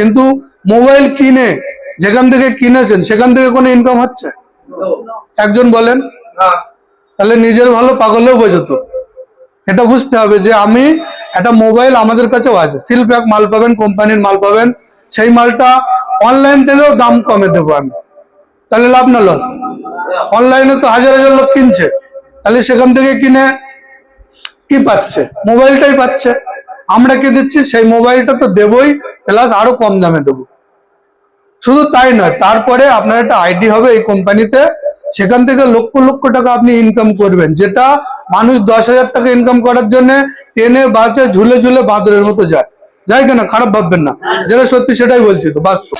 কিন্তু মোবাইল কিনে, যেখান থেকে কিনেছেন, সেখান থেকে কোনো ইনকাম হচ্ছে? একজন বলেন। তাহলে নিজের ভালো পাগলেও বোঝাতো। এটা বুঝতে হবে যে আমি একটা মোবাইল আমাদের কাছেও আছে। সিল প্যাক মাল পাবেন কোম্পানির মাল পাবেন। সেই মালটা অনলাইন থেকেও দাম কমে দেবো আমি। তাহলে লাভ না লস অনলাইনে তো হাজার হাজার লোক কিনছে। তাহলে সেখান থেকে কিনে কি পাচ্ছে? মোবাইলটাই পাচ্ছে। আমরা কি দিচ্ছি? সেই মোবাইলটা তো দেবই। প্লাস আরও কম দামে দেবো। শুধু তাই নয়, তারপরে আপনার একটা আইডি হবে এই কোম্পানিতে সেখান থেকে লক্ষ লক্ষ টাকা আপনি ইনকাম করবেন, যেটা মানুষ দশ হাজার টাকা ইনকাম করার জন্য ট্রেনে বাসে ঝুলে ঝুলে বাঁদরের মতো যায়। যাই কেন খারাপ ভাববেন না যেটা সত্যি সেটাই বলছি তো বাস্তব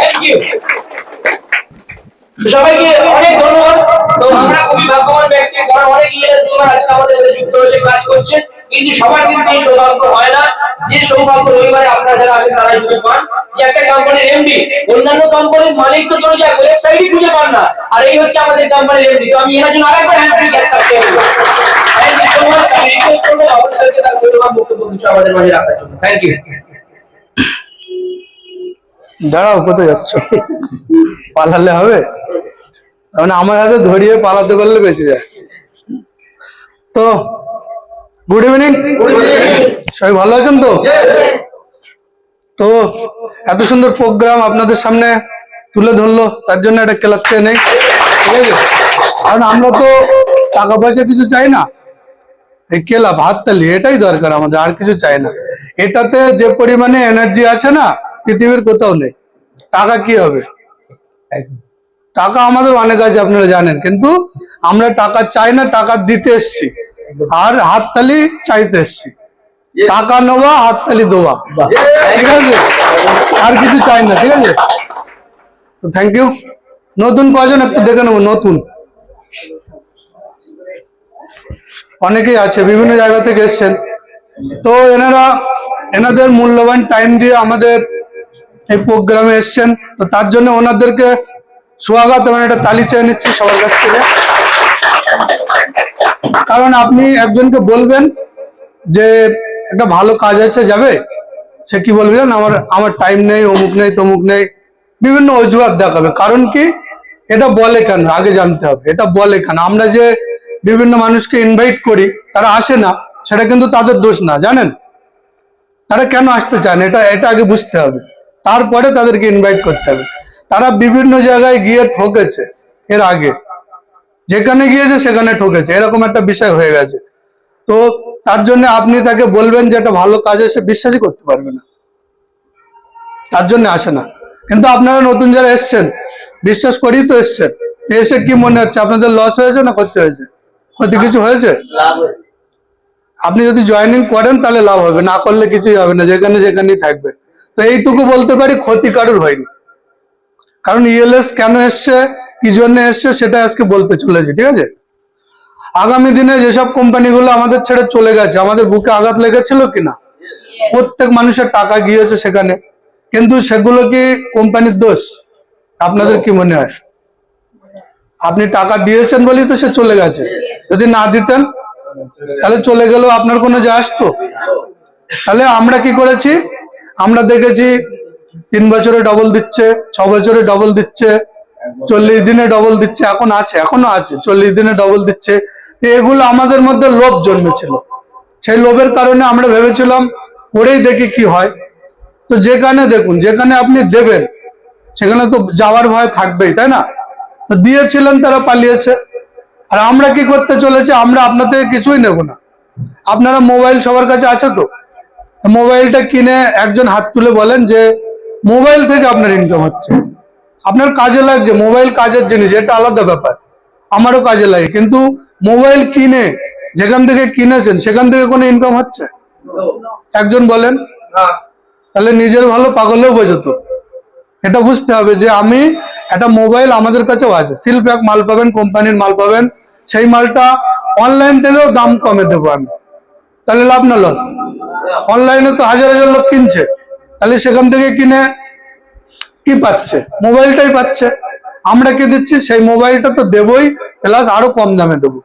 Thank you. তো সবাইকে অনেক ধন্যবাদ। তো আমরা খুবই ভাগ্যবান ব্যক্তি, কারণ অনেক ইংরেজ পরিবার আজকে আমাদের সাথে যুক্ত হয়েছে, কাজ করছে কিন্তু সবার কিন্তু এই সৌভাগ্য হয় না। যে সৌভাগ্য রবিবারে আপনারা যারা আছেন তারা সুযোগ পান। যে একটা কোম্পানির এমডি অন্যান্য কোম্পানির মালিক তো চলে যায় ওয়েবসাইটই খুঁজে পান না। আর এই হচ্ছে আমাদের কোম্পানির এমডি তো আমি এনার জন্য আরেকবার হ্যান্ড একটা আমাদের মাঝে রাখার জন্য। থ্যাংক ইউ দাঁড়াও, কোথায় যাচ্ছ? পালালে হবে? মানে আমার হাতে ধরিয়ে পালাতে পারলে বেঁচে যায়। তো গুড ইভিনিং সবাই ভালো আছেন তো? তো, এত সুন্দর প্রোগ্রাম আপনাদের সামনে তুলে ধরলো, তার জন্য একটা ক্লাব চেয়ে নেই। ঠিক আছে? কারণ আমরা তো টাকা পয়সা কিছু চাই না। এই কেলা ভাত তালি এটাই দরকার আমাদের, আর কিছু চাই না। এটাতে যে পরিমাণে এনার্জি আছে না পৃথিবীর কোথাও নেই। টাকা কি হবে? টাকা আমাদের অনেক আছে, আপনারা জানেন। কিন্তু আমরা টাকা চাই না, টাকা দিতে এসছি। আর হাততালি চাইতে এসছি। টাকা নেওয়া, হাততালি দেওয়া। ঠিক আছে? আর কিছু চাই না, ঠিক আছে? তো থ্যাংক ইউ নতুন কজন একটু দেখে নেব, নতুন। অনেকেই আছে, বিভিন্ন জায়গা থেকে এসছেন। তো এনারা, এনাদের মূল্যবান টাইম দিয়ে আমাদের এই প্রোগ্রামে এসছেন। তো তার জন্য ওনাদেরকে স্বাগত মানে একটা তালি চেয়ে নিচ্ছি সবার কাছ থেকে। কারণ আপনি একজনকে বলবেন যে একটা ভালো কাজ আছে, যাবে? সে কি বলবেন আমার আমার টাইম নেই, অমুক নেই, তমুক নেই। বিভিন্ন অজুহাত দেখাবে। কারণ কি? এটা বলে কেন? আগে জানতে হবে। এটা বলে কেন? আমরা যে বিভিন্ন মানুষকে ইনভাইট করি, তারা আসে না, সেটা কিন্তু তাদের দোষ না, জানেন? তারা কেন আসতে চান এটা এটা আগে বুঝতে হবে। তারপরে তাদেরকে ইনভাইট করতে হবে। তারা বিভিন্ন জায়গায় গিয়ে ঠকেছে এর আগে। যেখানে গিয়েছে সেখানে ঠকেছে। এরকম একটা বিষয় হয়ে গেছে। তো তার জন্য আপনি তাকে বলবেন যে একটা ভালো কাজে সে বিশ্বাসই করতে পারবে না। তার জন্য আসে না। কিন্তু আপনারা নতুন যারা এসছেন বিশ্বাস করেই তো এসছেন। এসে কি মনে হচ্ছে? আপনাদের লস হয়েছে না ক্ষতি হয়েছে? ক্ষতি কিছু হয়েছে? আপনি যদি জয়েনিং করেন তাহলে লাভ হবে। না করলে কিছুই হবে না। যেখানে যেখানেই থাকবে। তো এইটুকু বলতে পারি ক্ষতি কারোর হয়নি। কারণ ইএলএস কেন এসছে, কি জন্য এসছে, সেটা আজকে বলতে চলেছি, ঠিক আছে? আগামী দিনে যেসব কোম্পানিগুলো আমাদের ছেড়ে চলে গেছে, আমাদের বুকে আঘাত লেগেছিল কিনা প্রত্যেক মানুষের টাকা গিয়েছে সেখানে। কিন্তু সেগুলো কি কোম্পানির দোষ? আপনাদের কি মনে হয়? আপনি টাকা দিয়েছেন বলেই তো সে চলে গেছে। যদি না দিতেন, তাহলে চলে গেলেও আপনার কোনো যায় আসতো। তাহলে আমরা কি করেছি? আমরা দেখেছি তিন বছরে ডবল দিচ্ছে, ছ বছরে ডবল দিচ্ছে, চল্লিশ দিনে ডবল দিচ্ছে, এখন আছে, এখনও আছে, চল্লিশ দিনে ডবল দিচ্ছে। এগুলো আমাদের মধ্যে লোভ জন্মেছিল। সেই লোভের কারণে আমরা ভেবেছিলাম, করেই দেখি কি হয়। তো যেখানে দেখুন, যেখানে আপনি দেবেন, সেখানে তো যাওয়ার ভয় থাকবেই, তাই না? তো দিয়েছিলেন, তারা পালিয়েছে। আর আমরা কি করতে চলেছি, আমরা আপনার থেকে কিছুই নেব না। আপনারা মোবাইল সবার কাছে আছে তো? মোবাইলটা কিনে একজন হাত তুলে বলেন যে মোবাইল থেকে আপনার ইনকাম হচ্ছে। আপনার কাজে লাগছে, মোবাইল কাজের জিনিস, এটা আলাদা ব্যাপার। আমারও কাজে লাগে, কিন্তু মোবাইল কিনে, যেখান থেকে কিনেছেন, সেখান থেকে কোনো ইনকাম হচ্ছে? একজন বলেন। তাহলে নিজের ভালো পাগলেও বোঝাতো। এটা বুঝতে হবে যে আমি একটা মোবাইল আমাদের কাছেও আছে। সিল প্যাক মাল পাবেন, কোম্পানির মাল পাবেন, সেই মালটা অনলাইন থেকেও দাম কমে দেবো আমি। তাহলে লাভ না লস অনলাইনে তো হাজার হাজার লোক কিনছে। তাহলে সেখান থেকে কিনে কি পাচ্ছে? মোবাইলটাই পাচ্ছে। আমরা কি দিচ্ছি? সেই মোবাইলটা তো দেবই প্লাস আরও কম দামে দেবো।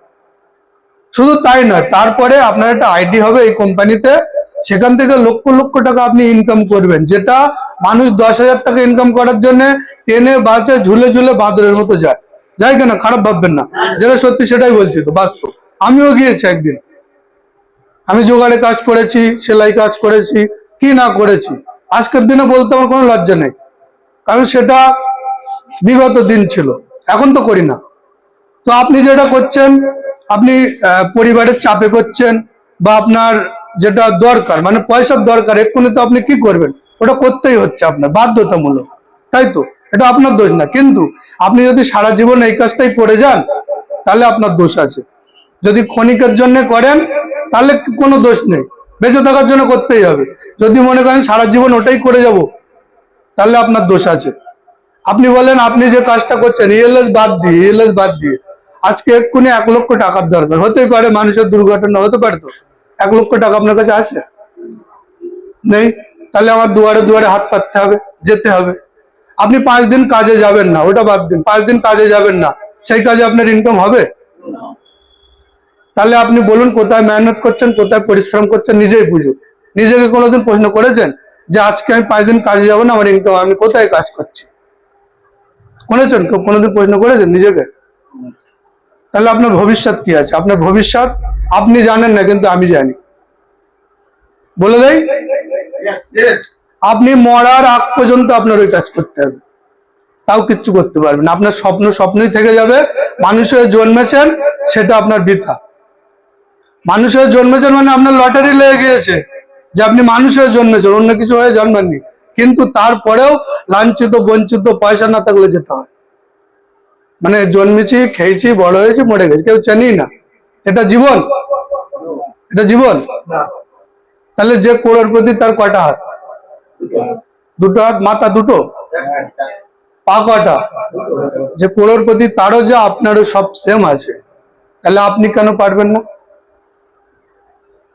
শুধু তাই নয়, তারপরে আপনার একটা আইডি হবে এই কোম্পানিতে সেখান থেকে লক্ষ লক্ষ টাকা আপনি ইনকাম করবেন, যেটা মানুষ দশ হাজার টাকা ইনকাম করার জন্য টেনে বাসে ঝুলে ঝুলে বাঁদরের মতো যায়। যাই কেন, খারাপ ভাববেন না। যেটা সত্যি সেটাই বলছি তো, বাস্তব। আমিও গিয়েছি একদিন। আমি জোগাড়ে কাজ করেছি, সেলাই কাজ করেছি, কি না করেছি? আজকের দিনে বলতে আমার কোনো লজ্জা নেই। কারণ সেটা বিগত দিন ছিল, এখন তো করি না। তো আপনি যেটা করছেন, আপনি পরিবারের চাপে করছেন বা আপনার যেটা দরকার মানে পয়সার দরকার, এক্ষুনি তো আপনি কি করবেন? ওটা করতেই হচ্ছে আপনার, বাধ্যতামূলক। তাই তো? এটা আপনার দোষ না। কিন্তু আপনি যদি সারা জীবন এই কাজটাই করে যান, তাহলে আপনার দোষ আছে। যদি ক্ষণিকের জন্য করেন তাহলে কোনো দোষ নেই। বেঁচে থাকার জন্য করতেই হবে। যদি মনে করেন সারা জীবন ওটাই করে যাব, তাহলে আপনার দোষ আছে। আপনি বলেন, আপনি যে কাজটা করছেন ইএলএস বাদ দিয়ে ইএলএস বাদ দিয়ে, আজকে এক্ষুনি এক লক্ষ টাকার দরকার। হতেই পারে মানুষের দুর্ঘটনা, হতে পারে তো। এক লক্ষ টাকা আপনার কাছে আছে? নেই? তাহলে আমার দুয়ারে দুয়ারে হাত পাততে হবে, যেতে হবে। আপনি পাঁচ দিন কাজে যাবেন না, ওটা বাদ দিন। পাঁচ দিন কাজে যাবেন না, সেই কাজে আপনার ইনকাম হবে? তাহলে আপনি বলুন কোথায় মেহনত করছেন কোথায় পরিশ্রম করছেন নিজেই বুঝুন। নিজেকে কোনোদিন প্রশ্ন করেছেন যে আজকে আমি পাঁচ দিন কাজে যাব না আমার ইনকাম আমি কোথায় কাজ করছি? করেছেন কেউ কোনোদিন প্রশ্ন করেছেন নিজেকে? তাহলে আপনার ভবিষ্যৎ কি আছে? আপনার ভবিষ্যৎ আপনি জানেন না কিন্তু আমি জানি। বলে দেই? আপনি মরার আগ পর্যন্ত আপনার ওই কাজ করতে হবে। তাও কিচ্ছু করতে পারবেন। আপনার স্বপ্ন স্বপ্নই থেকে যাবে। মানুষের জন্মেছেন সেটা আপনার বৃথা। মানুষের জন্মেছেন মানে আপনার লটারি লেগে গিয়েছে যে আপনি মানুষের জন্মেছেন অন্য কিছু হয়ে জন্মাননি। কিন্তু তারপরেও লাঞ্ছিত বঞ্চিত পয়সা না থাকলে যেতে হয়। মানে জন্মেছি খেয়েছি বড় হয়েছি মরে গেছি। কেউ চেনি না। এটা জীবন? এটা জীবন? তাহলে যে কোড়ের প্রতি তার কয়টা হাত? দুটো হাত? মাথা দুটো? পা কটা যে কোড়ের প্রতি তারও যা আপনারও সব সেম আছে। তাহলে আপনি কেন পারবেন না?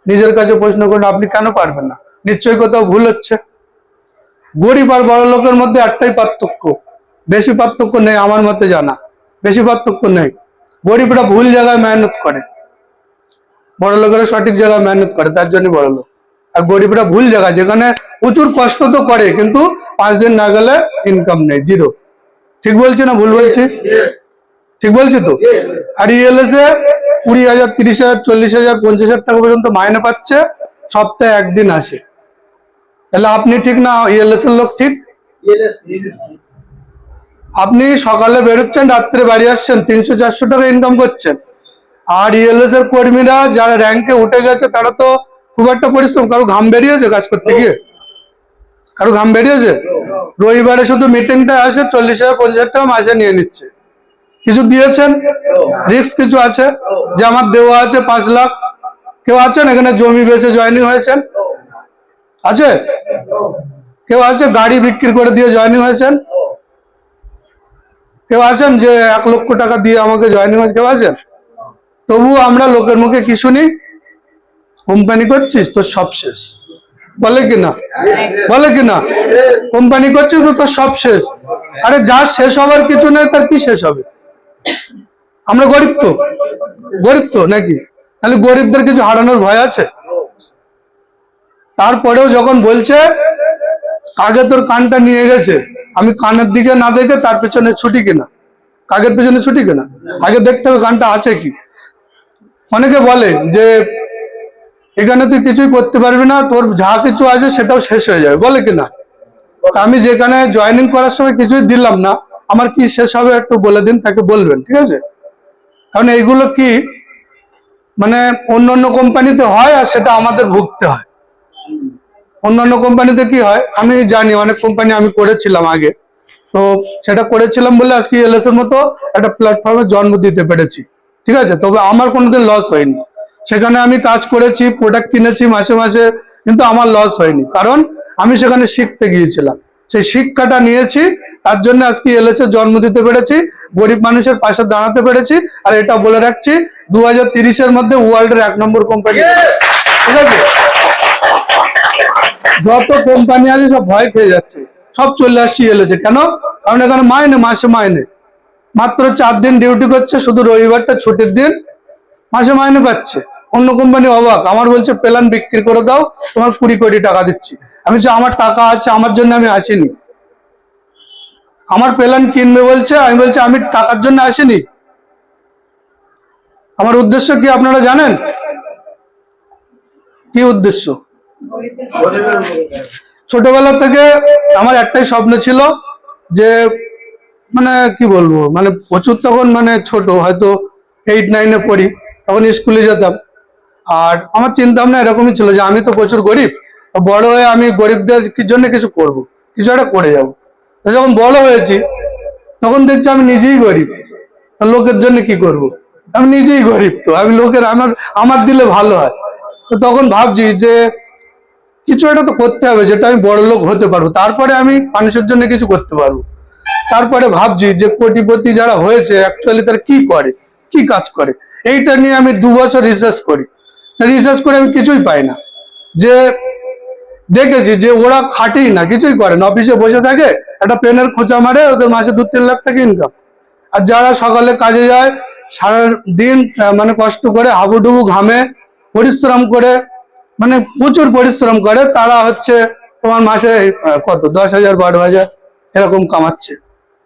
নিজের কাছে প্রশ্ন করুন আপনি কেন পারবেন না? নিশ্চয়ই কোথাও ভুল হচ্ছে। গরিব আর বড় লোকের মধ্যে একটাই পার্থক্য। বেশি পার্থক্য নেই আমার মতে জানা। বেশি পার্থক্য নেই। গরিবরা ভুল জায়গায় মেহনত করে। বড় লোকেরা সঠিক জায়গায় মেহনত করে তার জন্য বড় লোক। আর গরিবরা ভুল জায়গা যেখানে প্রচুর কষ্ট তো করে কিন্তু পাঁচ দিন না গেলে ইনকাম নেই জিরো ঠিক বলছি না ভুল বলছি? ঠিক বলছি তো? আর ইএলএস এ কুড়ি হাজার, তিরিশ হাজার, চল্লিশ হাজার, পঞ্চাশ হাজার টাকা পর্যন্ত মাইনে পাচ্ছে, সপ্তাহে একদিন আসে। তাহলে আপনি ঠিক না? ইএলএস এর লোক ঠিক? আপনি সকালে বেরোচ্ছেন, রাত্রে বাড়ি আসছেন, তিনশো, চারশো টাকা ইনকাম করছেন। আর ইএলএস এর কর্মীরা যারা র্যাঙ্কে উঠে গেছে, তারা তো খুব একটা পরিশ্রম। কারও ঘাম বেরিয়েছে কাজ করতে গিয়ে? কারও ঘাম বেরিয়েছে? রবিবারে শুধু মিটিংটা আসে, চল্লিশ হাজার, পঞ্চাশ টাকা মাসে নিয়ে নিচ্ছে। কিছু দিয়েছেন? রিস্ক কিছু আছে? যে আমার দেওয়া আছে পাঁচ লাখ। কেউ আছেন? এখানে জমি বেচে জয়েনিং হয়েছেন? আছে? কেউ আছে? গাড়ি বিক্রি করে দিয়ে জয়েনিং হয়েছেন? কেউ আছেন যে এক লক্ষ টাকা দিয়ে আমাকে জয়েনিং হয়েছে? কেউ আছেন? তবু আমরা লোকের মুখে কি শুনি? কোম্পানি করছিস তোর সব শেষ। বলে কি না? বলে কি না? কোম্পানি করছিস তো তোর সব শেষ। আরে যা শেষ হবার কিছু নেই তার কি শেষ হবে? আমরা গরিব তো। গরিব তো নাকি? তাহলে গরিবদের কিছু হারানোর ভয় আছে? তারপরেও যখন বলছে, কাকে তোর কানটা নিয়ে গেছে? আমি কানের দিকে না দেখে তার পেছনে ছুটি কিনা? কাকের পেছনে ছুটি কিনা? আগে দেখতে হবে কানটা আছে কি? অনেকে বলে যে, এখানে তুই কিছুই করতে পারবি না, তোর যা কিছু আছে সেটাও শেষ হয়ে যাবে। বলে কিনা? আমি যেখানে জয়েনিং করার সময় কিছুই দিলাম না। আমার কি শেষ হবে একটু বলে দিন, তাকে বলবেন, ঠিক আছে? কারণ এইগুলো কি মানে অন্য অন্য কোম্পানিতে হয় আর সেটা আমাদের ভুগতে হয়। অন্যান্য কোম্পানিতে কি হয়, আমি জানি, অনেক কোম্পানি আমি করেছিলাম আগে। তো সেটা করেছিলাম বলে আজকে এলএস এর মতো একটা প্ল্যাটফর্মে জন্ম দিতে পেরেছি, ঠিক আছে? তবে আমার কোনোদিন লস হয়নি। সেখানে আমি কাজ করেছি প্রোডাক্ট কিনেছি মাসে মাসে, কিন্তু আমার লস হয়নি। কারণ আমি সেখানে শিখতে গিয়েছিলাম। সেই শিক্ষাটা নিয়েছি, তার জন্য আজকে এলএস এর জন্ম দিতে পেরেছি, গরিব মানুষের পাশে দাঁড়াতে পেরেছি, আর এটা বলে রাখছি দু হাজার তিরিশের মধ্যে ওয়ার্ল্ডের এক নম্বর কোম্পানি ঠিক আছে? যত কোম্পানি আছে সব ভয় খেয়ে যাচ্ছে, সব চলে আসছি এলেছে কেন? কারণ এখানে মাইনে, মাসে মাইনে। মাত্র চার দিন ডিউটি করছে, শুধু রবিবারটা ছুটির দিন, মাসে মাইনে পাচ্ছে। অন্য কোম্পানি অবাক, আমার বলছে প্ল্যান বিক্রি করে দাও, তোমার কুড়ি কোটি টাকা দিচ্ছি। আমি বলছি, আমার টাকা আছে, আমার জন্য আমি আসিনি। আমার প্ল্যান কিনবে বলছে, আমি বলছি, আমি টাকার জন্য আসিনি। আমার উদ্দেশ্য কি আপনারা জানেন? কি উদ্দেশ্য? ছোটবেলা থেকে আমার একটাই স্বপ্ন ছিল যে মানে কি বলব মানে প্রচুর তখন মানে ছোট, হয়তো এইট নাইনে পড়ি, তখন স্কুলে যেতাম। আর আমার চিন্তা ভাবনা এরকমই ছিল যে, আমি তো প্রচুর গরিব বড় হয়ে আমি গরিবদের জন্য কিছু করব? কিছু একটা করে যাব। যখন বড় হয়েছি, তখন দেখছি আমি নিজেই গরিব। লোকের জন্য কি করব? আমি নিজেই গরিব তো। আমি লোকের আমার আমার দিলে ভালো হয়। তো তখন ভাবছি যে কিছু একটা তো করতে হবে, যেটা আমি বড় লোক হতে পারব। তারপরে আমি মানুষের জন্য কিছু করতে পারব। তারপরে ভাবছি যে কোটিপতি যারা হয়েছে অ্যাকচুয়ালি তারা কি করে? কি কাজ করে? এইটা নিয়ে আমি দু বছর রিসার্চ করি। রিসার্চ করে আমি কিছুই পাই না। যে দেখেছি যে ওরা খাটেই না, কিছুই করে না। অফিসে বসে থাকে, একটা পেনের খোঁচা মারে, ওদের মাসে দু তিন লাখ টাকা ইনকাম আর যারা সকালে কাজে যায় সারা দিন মানে কষ্ট করে, হাবুডুবু ঘামে, পরিশ্রম করে মানে প্রচুর পরিশ্রম করে, তারা হচ্ছে তোমার মাসে কত? দশ হাজার, বারো হাজার এরকম কামাচ্ছে।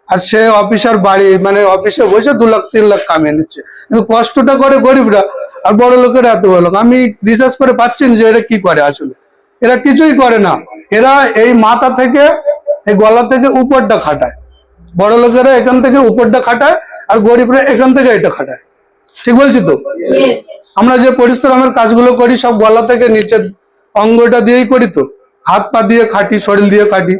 আর সে অফিসার বাড়ি মানে অফিসে বসে দু লাখ, তিন লাখ কামিয়ে নিচ্ছে। কিন্তু কষ্টটা করে গরিবরা, আর বড় লোকেরা এত বড় লোক আমি রিসার্চ করে পাচ্ছি না যে এটা কি করে আসলে। এরা কিছুই করে না। এরা এই মাথা থেকে এই গলা থেকে উপরটা খাটায়। বড় লোকেরা এখান থেকে উপরটা খাটায় আর গরিবরা এখান থেকে এটা খাটায়। ঠিক বলছি তো? আমরা যে পরিশ্রমের কাজগুলো করি সব গলা থেকে নিচের অঙ্গটা দিয়েই করি তো। হাত পা দিয়ে খাটি শরীর দিয়ে খাটি।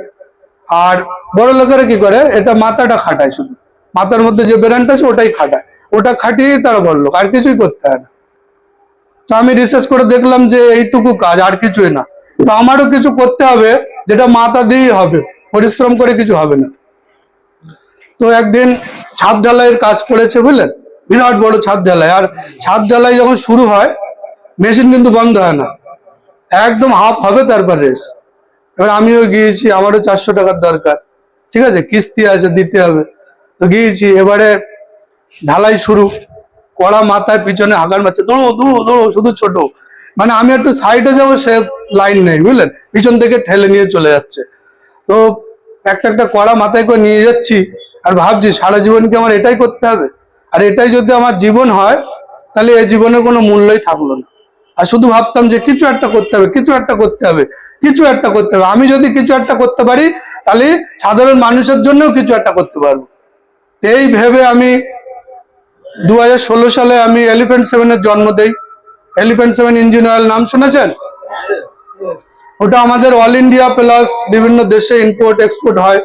আর বড় লোকেরা কি করে? এটা মাথাটা খাটায় শুধু। মাথার মধ্যে যে ব্রেনটা আছে ওটাই খাটায়। ওটা খাটিয়েই তারা বড় লোক আর কিছুই করতে হয় না। তো আমি রিসার্চ করে দেখলাম যে এইটুকু কাজ আর কিছুই না। তো আমারও কিছু করতে হবে, যেটা মাথা দিয়েই হবে, পরিশ্রম করে কিছু হবে না। তো একদিন ছাদ ঢালাইয়ের কাজ পড়েছে বুঝলেন? বিরাট বড় ছাদ ঢালাই। আর ছাদ ঢালাই যখন শুরু হয়, মেশিন কিন্তু বন্ধ হয় না। একদম হাফ হবে তারপর রেস। এবার আমিও গিয়েছি, আমারও চারশো টাকার দরকার। ঠিক আছে? কিস্তি আছে, দিতে হবে। তো গিয়েছি, এবারে ঢালাই শুরু। কড়া মাথায়, পিছনে হাগার মারছে। দৌড়ো দৌড়ো দৌড়ো, শুধু ছোট। মানে আমি একটু সাইডে যাব, সে লাইন নেই, বুঝলেন? পিছন থেকে ঠেলে নিয়ে চলে যাচ্ছে। তো একটা একটা কড়া মাথায় করে নিয়ে যাচ্ছি, আর ভাবছি সারা জীবন কি আমার এটাই করতে হবে? আর এটাই যদি আমার জীবন হয়, তাহলে এই জীবনে কোনো মূল্যই থাকল না। আর শুধু ভাবতাম যে কিছু একটা করতে হবে, কিছু একটা করতে হবে, কিছু একটা করতে হবে। আমি যদি কিছু একটা করতে পারি, তাহলে সাধারণ মানুষের জন্যও কিছু একটা করতে পারব। এই ভেবে আমি দু হাজার ষোলো সালে আমি এলিফেন্ট সেভেনের জন্ম দেই। এলিফেন্ট সেভেন ইঞ্জিন অয়েল নাম শুনেছেন? ওটা আমাদের অল ইন্ডিয়া প্লাস বিভিন্ন দেশে ইম্পোর্ট এক্সপোর্ট হয়।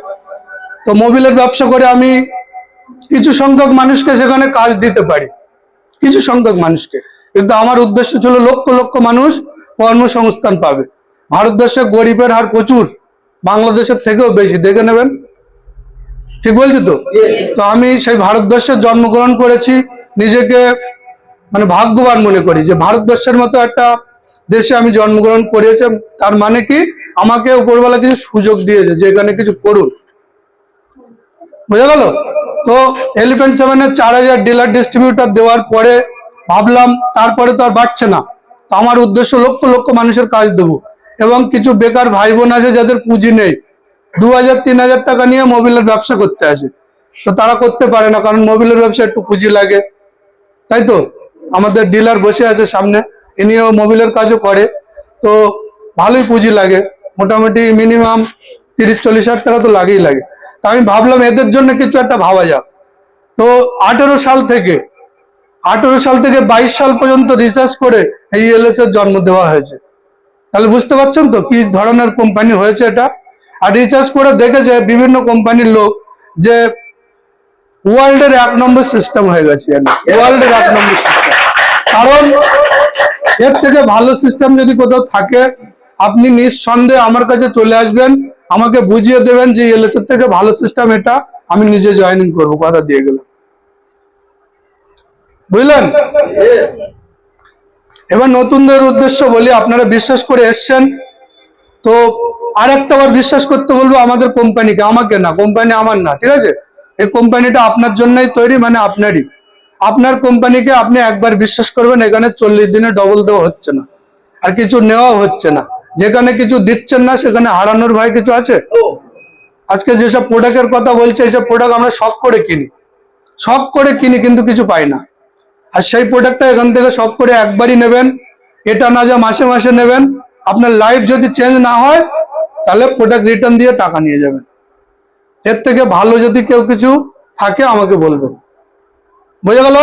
তো মোবিলের ব্যবসা করে আমি কিছু সংখ্যক মানুষকে সেখানে কাজ দিতে পারি। কিছু সংখ্যক মানুষকে। কিন্তু আমার উদ্দেশ্য ছিল লক্ষ লক্ষ মানুষ কর্মসংস্থান পাবে। ভারতবর্ষে গরিবের হার প্রচুর। বাংলাদেশের থেকেও বেশি। দেখে নেবেন। ঠিক বলছি তো? তো আমি সেই ভারতবর্ষে জন্মগ্রহণ করেছি। নিজেকে মানে ভাগ্যবান মনে করি যে ভারতবর্ষের মতো একটা দেশে আমি জন্মগ্রহণ করেছি, তার মানে কি আমাকে উপরবেলা কিছু সুযোগ দিয়েছে যে এখানে কিছু করুন। বোঝা গেল? তো এলিফেন্ট সেভেনের চার হাজার ডিলার ডিস্ট্রিবিউটার দেওয়ার পরে ভাবলাম, তারপরে তো আর বাড়ছে না। তো আমার উদ্দেশ্য লক্ষ লক্ষ মানুষের কাজ দেবো এবং কিছু বেকার ভাই বোন আছে যাদের পুঁজি নেই। দু হাজার, তিন হাজার টাকা নিয়ে মোবিলের ব্যবসা করতে আসে তো তারা করতে পারে না, কারণ মোবিলের ব্যবসা একটু পুঁজি লাগে। তাই তো? আমাদের ডিলার বসে আছে সামনে, ইনিও মোবিলের কাজও করে। তো ভালোই পুঁজি লাগে, মোটামুটি মিনিমাম তিরিশ, চল্লিশ হাজার টাকা তো লাগেই লাগে। তা আমি ভাবলাম এদের জন্য কিছু একটা ভাবা যাক। তো আঠেরো সাল থেকে, আঠেরো সাল থেকে বাইশ সাল পর্যন্ত রিসার্চ করে এই এলএস এর জন্ম দেওয়া হয়েছে। তাহলে বুঝতে পারছেন তো কি ধরনের কোম্পানি হয়েছে এটা? আর রিসার্চ করে দেখেছে বিভিন্ন কোম্পানির লোক যে ওয়ার্ল্ডের এক নম্বর সিস্টেম হয়ে গেছে। ওয়ার্ল্ডের এক নম্বর সিস্টেম কারণ এর থেকে ভালো সিস্টেম যদি কোথাও থাকে, আপনি নিঃসন্দেহে আমার কাছে চলে আসবেন, আমাকে বুঝিয়ে দেবেন যে এলএসএর থেকে ভালো সিস্টেম এটা, আমি নিজে জয়েনিং করব, কথা দিয়ে গেলাম। বুঝলেন? এবার নতুনদের উদ্দেশ্য বলি, আপনারা বিশ্বাস করে এসছেন, তো আর একটা বিশ্বাস করতে বলব আমাদের কোম্পানিকে আমাকে না কোম্পানি আমার না, ঠিক আছে? এই কোম্পানিটা আপনার জন্যই তৈরি মানে আপনারই। আপনার কোম্পানিকে আপনি একবার বিশ্বাস করবেন এখানে চল্লিশ দিনে ডবল দেওয়া হচ্ছে না। আর কিছু নেওয়াও হচ্ছে না। যেখানে কিছু দিচ্ছেন না সেখানে হারানোর ভয় কিছু আছে? আজকে যেসব প্রোডাক্টের কথা বলছে এইসব প্রোডাক্ট আমরা শখ করে কিনি। শখ করে কিনি কিন্তু কিছু পাই না। আর সেই প্রোডাক্টটা এখান থেকে শখ করে একবারই নেবেন। এটা না যা মাসে মাসে নেবেন। আপনার লাইফ যদি চেঞ্জ না হয় তাহলে প্রোডাক্ট রিটার্ন দিয়ে টাকা নিয়ে যাবেন। এর থেকে ভালো যদি কেউ কিছু থাকে আমাকে বলবেন। বোঝা গেল?